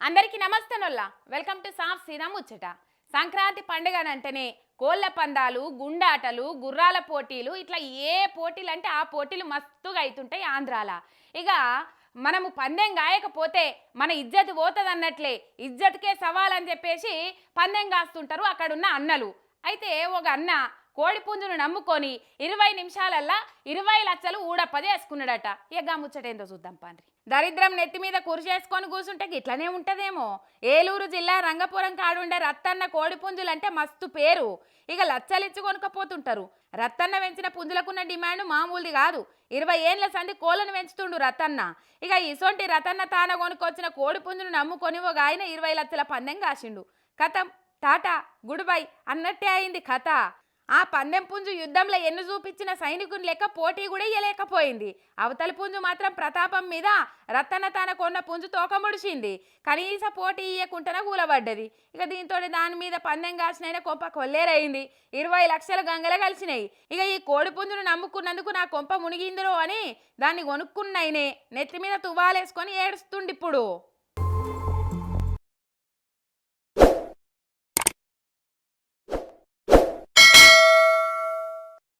అందరికీ నమస్తేనొల్లా. Welcome to సాఫ్ సీనా ముచ్చట. సంక్రాంతి పండుగ అంటేనే కోళ్ళ పందాలు గుండాటలు గుర్రాల పోటీలు ఇట్లా ఏ పోటీలు అంటే ఆ పోటీలు మస్తుగా అవుతుంటాయి ఆంధ్రాల. ఇక మనము పందెం గాయకపోతే మన ఇజ్జత్ పోతుంది అన్నట్లే ఇజ్జత్కే సవాల్ అని చెప్పేసి పందెం కాస్తుంటారు అక్కడున్న అన్నలు. అయితే ఒక అన్న కోడిపుంజును నమ్ముకొని ఇరవై నిమిషాలల్లా ఇరవై లక్షలు ఊడప్పది ఇక గా ముచ్చటేందో చూద్దాం పండ్రి. దరిద్రం నెత్తి మీద కురిచేసుకొని కూర్చుంటే ఇట్లనే ఉంటదేమో. ఏలూరు జిల్లా రంగపురం కాడుండే రత్తన్న కోడి పుంజులంటే మస్తు పేరు. ఇక లచ్చలిచ్చి కొనుకపోతుంటారు రత్తన్న పెంచిన పుంజులకున్న డిమాండ్ మామూలుది కాదు. ఇరవై ఏండ్ల సంది కోళ్ళను పెంచుతుండు రతన్న ఇక ఇసొంటి రతన్న తాన కొనుక్కొచ్చిన కోడి పుంజును నమ్ముకొని ఒక ఆయన ఇరవై లక్షల పందెం కాసిండు. కథం టాటా గుడ్ బై అన్నట్టే అయింది కథ. ఆ పందెం పుంజు యుద్ధంలో ఎన్ను చూపించిన సైనికుని లెక్క పోటీ కూడా ఇయ్యలేకపోయింది. అవతలి పుంజు మాత్రం ప్రతాపం మీద రత్తన తన కొన్న పుంజు తోక ముడిచింది. కనీస పోటీ ఇయ్యకుంటనే కూలబడ్డది. ఇక దీంతో దాని మీద పందెం కాసినైనా కొంప కొల్లేరైంది. ఇరవై లక్షల గంగలే కలిసినాయి. ఇక ఈ కోడి పుంజును నమ్ముకున్నందుకు నా కొంప మునిగిందిరో అని దాన్ని కొనుక్కున్నైనే నెత్తి మీద తువాలేసుకొని ఏడుస్తుండిప్పుడు.